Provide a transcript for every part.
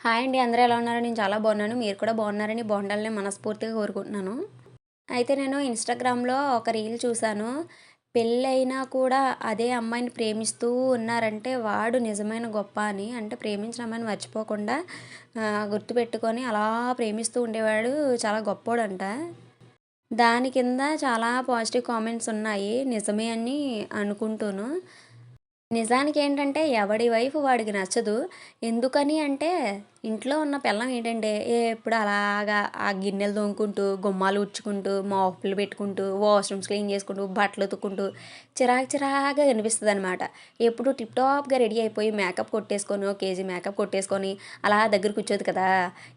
Hi అండి అందరూ ఎలా ఉన్నారు? నేను చాలా బాగున్నాను. మీరు కూడా బాగున్నారని బాగుండాలని మనస్ఫూర్తిగా కోరుకుంటున్నాను. అయితే నేను ఇన్స్టాగ్రామ్లో ఒక రీల్ చూశాను. పెళ్ళైనా కూడా అదే అమ్మాయిని ప్రేమిస్తూ ఉన్నారంటే వాడు నిజమైన గొప్ప అని. అంటే ప్రేమించిన అమ్మాయిని మర్చిపోకుండా గుర్తుపెట్టుకొని అలా ప్రేమిస్తూ ఉండేవాడు చాలా గొప్పోడంట. దాని కింద చాలా పాజిటివ్ కామెంట్స్ ఉన్నాయి. నిజమే అని అనుకుంటూను. నిజానికి ఏంటంటే ఎవడి వైఫ్ వాడికి నచ్చదు. ఎందుకని అంటే ఇంట్లో ఉన్న పిల్లం ఏంటంటే ఎప్పుడు అలాగా ఆ గిన్నెలు తోముకుంటూ గుమ్మాలు ఉడ్చుకుంటూ మోపులు పెట్టుకుంటూ వాష్రూమ్స్ క్లీన్ చేసుకుంటూ బట్టలు ఉతుక్కుంటూ చిరాకు చిరాగా కనిపిస్తుంది అనమాట ఎప్పుడు టిప్ టాప్గా రెడీ అయిపోయి మేకప్ కొట్టేసుకొని ఒక కేజీ మేకప్ కొట్టేసుకొని అలా దగ్గర కూర్చోదు కదా.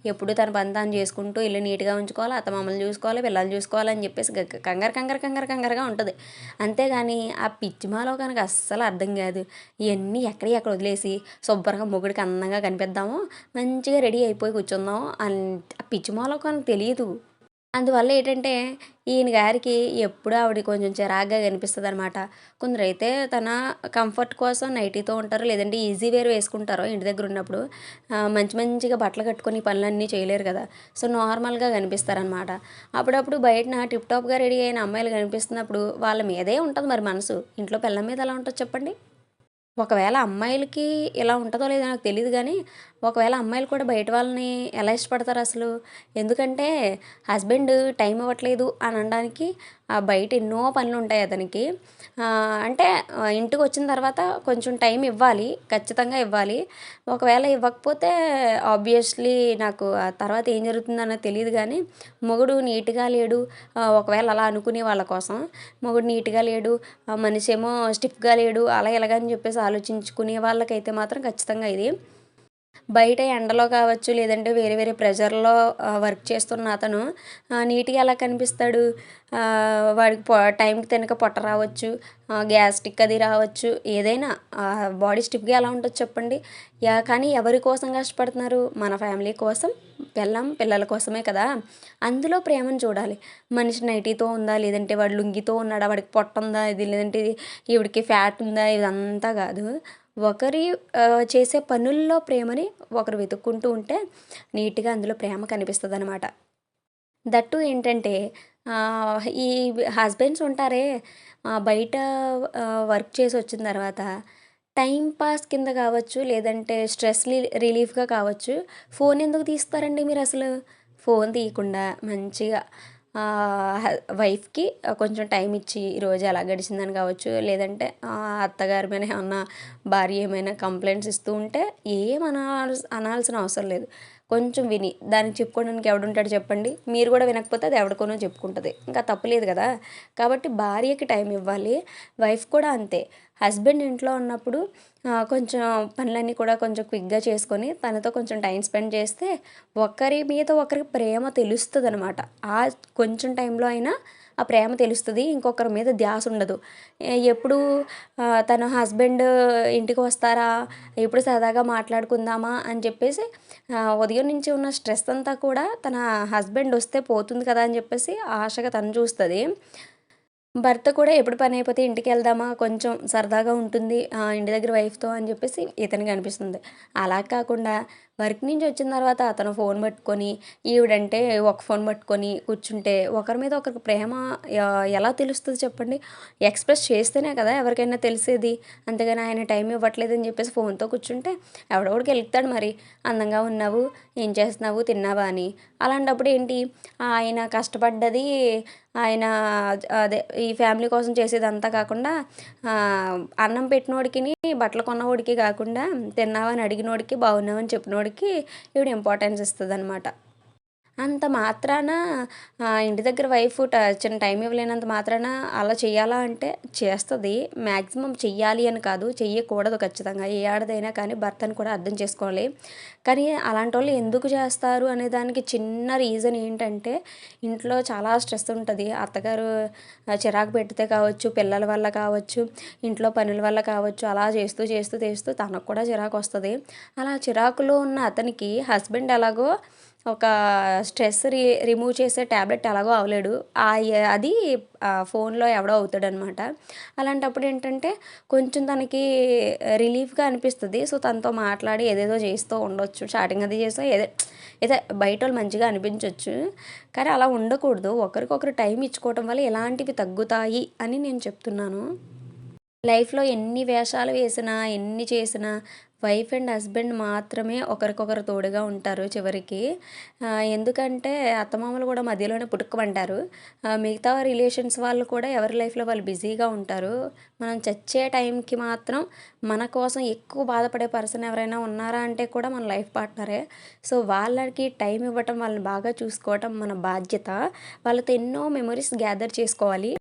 ఎప్పుడు తన పని తాను చేసుకుంటూ ఇల్లు నీట్గా ఉంచుకోవాలి అత్త మమ్మల్ని చూసుకోవాలి పిల్లలు చూసుకోవాలని చెప్పేసి కంగారు కంగారు కంగారు కంగారుగా ఉంటుంది. అంతేగాని ఆ పిచ్చిమాలో కనుక అస్సలు అర్థం కాదు. ఇవన్నీ ఎక్కడ ఎక్కడ వదిలేసి శుభ్రంగా మొగుడికి అందంగా కనిపిద్దాము మంచి మంచిగా రెడీ అయిపోయి కూర్చుందాం అని పిచ్చి మొలకనికి తెలియదు అందువల్ల ఏంటంటే ఈయన గారికి ఎప్పుడు ఆవిడ కొంచెం చిరాగ్గా కనిపిస్తుంది అనమాట కొందరైతే తన కంఫర్ట్ కోసం నైటీతో ఉంటారు లేదంటే ఈజీ వేర్ వేసుకుంటారో ఇంటి దగ్గర ఉన్నప్పుడు మంచి మంచిగా బట్టలు కట్టుకొని పనులన్నీ చేయలేరు కదా. సో నార్మల్గా కనిపిస్తారనమాట అప్పుడప్పుడు బయటన టిప్ టాప్గా రెడీ అయిన అమ్మాయిలు కనిపిస్తున్నప్పుడు వాళ్ళ మీదే ఉంటుంది మరి మనసు. ఇంట్లో పిల్లల మీద ఎలా ఉంటుంది చెప్పండి? ఒకవేళ అమ్మాయిలకి ఇలా ఉంటుందో లేదో నాకు తెలియదు కానీ ఒకవేళ అమ్మాయిలు కూడా బయట వాళ్ళని ఎలా ఇష్టపడతారు అసలు? ఎందుకంటే హస్బెండ్ టైం ఇవ్వట్లేదు అని అనడానికి బయట ఎన్నో పనులు ఉంటాయి అతనికి. అంటే ఇంటికి వచ్చిన తర్వాత కొంచెం టైం ఇవ్వాలి ఖచ్చితంగా ఇవ్వాలి. ఒకవేళ ఇవ్వకపోతే ఆబ్వియస్లీ నాకు ఆ తర్వాత ఏం జరుగుతుందన్నో తెలియదు కానీ మొగుడు నీట్గా లేడు. ఒకవేళ అలా అనుకునే వాళ్ళ కోసం మొగుడు నీట్గా లేడు మనిషి ఏమో స్టిఫ్గా లేడు అలా ఎలాగని చెప్పేసి ఆలోచించుకునే వాళ్ళకైతే మాత్రం ఖచ్చితంగా ఇది. బయట ఎండలో కావచ్చు లేదంటే వేరే వేరే ప్రెజర్లో వర్క్ చేస్తున్న అతను నీట్గా ఎలా కనిపిస్తాడు? వాడికి పొ టైంకి తినక పొట్ట రావచ్చు గ్యాస్ట్రిక్ అది రావచ్చు ఏదైనా బాడీ స్టిఫ్గా ఎలా ఉంటుంది చెప్పండి. యా కానీ ఎవరి కోసం కష్టపడుతున్నారు? మన ఫ్యామిలీ కోసం. పెళ్ళం పిల్లల కోసమే కదా? అందులో ప్రేమను చూడాలి. మనిషి నైటీతో ఉందా? లేదంటే వాడు లుంగితో ఉన్నాడా? వాడికి పొట్ట ఉందా? ఇది లేదంటే ఈవిడికి ఫ్యాట్ ఉందా? ఇదంతా కాదు. ఒకరి చేసే పనుల్లో ప్రేమని ఒకరు వెతుక్కుంటూ ఉంటే నీట్గా అందులో ప్రేమ కనిపిస్తుంది అనమాట దట్టు ఏంటంటే ఈ హస్బెండ్స్ ఉంటారే బయట వర్క్ చేసి వచ్చిన తర్వాత టైం పాస్ కింద కావచ్చు లేదంటే స్ట్రెస్ రిలీఫ్గా కావచ్చు ఫోన్ ఎందుకు తీస్తారండి మీరు అసలు? ఫోన్ తీయకుండా మంచిగా వైఫ్కి కొంచెం టైం ఇచ్చి ఈరోజు ఎలా గడిచిందని కావచ్చు లేదంటే అత్తగారి మీద ఏమన్నా భార్య ఏమైనా కంప్లైంట్స్ ఇస్తూ ఉంటే ఏం అనాల్సిన అవసరం లేదు. కొంచెం విని దానికి చెప్పుకోవడానికి ఎవడుంటాడు చెప్పండి? మీరు కూడా వినకపోతే అది ఎవడికోనో చెప్పుకుంటుంది. ఇంకా తప్పలేదు కదా? కాబట్టి భార్యకి టైం ఇవ్వాలి వైఫ్ కూడా అంతే. హస్బెండ్ ఇంట్లో ఉన్నప్పుడు కొంచెం పనులన్నీ కూడా కొంచెం క్విక్గా చేసుకొని తనతో కొంచెం టైం స్పెండ్ చేస్తే ఒకరి మీద ఒకరికి ప్రేమ తెలుస్తుంది అనమాట ఆ కొంచెం టైంలో అయినా ఆ ప్రేమ తెలుస్తుంది ఇంకొకరి మీద ధ్యాస ఉండదు. ఎప్పుడు తన హస్బెండ్ ఇంటికి వస్తారా ఎప్పుడు సరదాగా మాట్లాడుకుందామా అని చెప్పేసి ఉదయం నుంచి ఉన్న స్ట్రెస్ అంతా కూడా తన హస్బెండ్ వస్తే పోతుంది కదా అని చెప్పేసి ఆశగా తను చూస్తుంది. భర్త కూడా ఎప్పుడు పని అయిపోతే ఇంటికి వెళ్దామా కొంచెం సరదాగా ఉంటుంది ఇంటి దగ్గర వైఫ్తో అని చెప్పేసి ఇతనికి అనిపిస్తుంది. అలా కాకుండా వర్క్ నుంచి వచ్చిన తర్వాత అతను ఫోన్ పట్టుకొని ఈవిడంటే ఒక ఫోన్ పట్టుకొని కూర్చుంటే ఒకరి మీద ఒకరికి ప్రేమ ఎలా తెలుస్తుంది చెప్పండి? ఎక్స్ప్రెస్ చేస్తేనే కదా ఎవరికైనా తెలిసేది. అంతేగాని ఆయన టైం ఇవ్వట్లేదని చెప్పేసి ఫోన్తో కూర్చుంటే ఎవడోడికి వెళ్తాడు మరి? అందంగా ఉన్నావు ఏం చేస్తున్నావు తిన్నావా అని. అలాంటప్పుడు ఏంటి? ఆయన కష్టపడ్డది ఆయన అదే ఈ ఫ్యామిలీ కోసం చేసేదంతా కాకుండా అన్నం పెట్టినోడికి బట్టలు కొన్నవాడికి కాకుండా తిన్నావని అడిగినోడికి బాగున్నావని చెప్పినోడికి వాడికి ఈవిడ ఇంపార్టెన్స్ ఇస్తుంది అనమాట అంత మాత్రాన? ఇంటి దగ్గర వైఫ్ చిన్న టైం ఇవ్వలేనంత మాత్రాన? అలా చేయాలా అంటే చేస్తుంది. మ్యాక్సిమం చెయ్యాలి అని కాదు. చెయ్యకూడదు ఖచ్చితంగా. ఏ ఆడదైనా కానీ భర్తను కూడా అర్థం చేసుకోవాలి. కానీ అలాంటి వాళ్ళు ఎందుకు చేస్తారు అనే దానికి చిన్న రీజన్ ఏంటంటే ఇంట్లో చాలా స్ట్రెస్ ఉంటుంది. అత్తగారు చిరాకు పెడితే కావచ్చు పిల్లల వల్ల కావచ్చు ఇంట్లో పనుల వల్ల కావచ్చు అలా చేస్తూ చేస్తూ చేస్తూ తనకు కూడా చిరాకు వస్తుంది. అలా చిరాకులో ఉన్న అతనికి హస్బెండ్ ఎలాగో ఒక స్ట్రెస్ రి రిమూవ్ చేసే ట్యాబ్లెట్ ఎలాగో అవ్వలేడు ఆ అది ఫోన్లో ఎవడో అవుతాడనమాట. అలాంటప్పుడు ఏంటంటే కొంచెం తనకి రిలీఫ్గా అనిపిస్తుంది. సో తనతో మాట్లాడి ఏదేదో చేస్తూ ఉండొచ్చు. చాటింగ్ అది చేస్తూ ఏదో ఏదో బయట వాళ్ళు మంచిగా అనిపించవచ్చు కానీ అలా ఉండకూడదు. ఒకరికొకరు టైం ఇచ్చుకోవటం వల్ల ఇలాంటివి తగ్గుతాయి అని నేను చెప్తున్నాను. లైఫ్లో ఎన్ని వేషాలు వేసినా ఎన్ని చేసినా వైఫ్ అండ్ హస్బెండ్ మాత్రమే ఒకరికొకరు తోడుగా ఉంటారు చివరికి. ఎందుకంటే అత్తమామలు కూడా మధ్యలోనే పుట్టుకమంటారు. మిగతా రిలేషన్స్ వాళ్ళు కూడా ఎవరి లైఫ్లో వాళ్ళు బిజీగా ఉంటారు. మనం చచ్చే టైంకి మాత్రం మన కోసం ఎక్కువ బాధపడే పర్సన్ ఎవరైనా ఉన్నారా అంటే కూడా మన లైఫ్ పార్ట్నరే. సో వాళ్ళకి టైం ఇవ్వటం వాళ్ళని బాగా చూసుకోవటం మన బాధ్యత. వాళ్ళతో ఎన్నో మెమరీస్ గ్యాదర్ చేసుకోవాలి.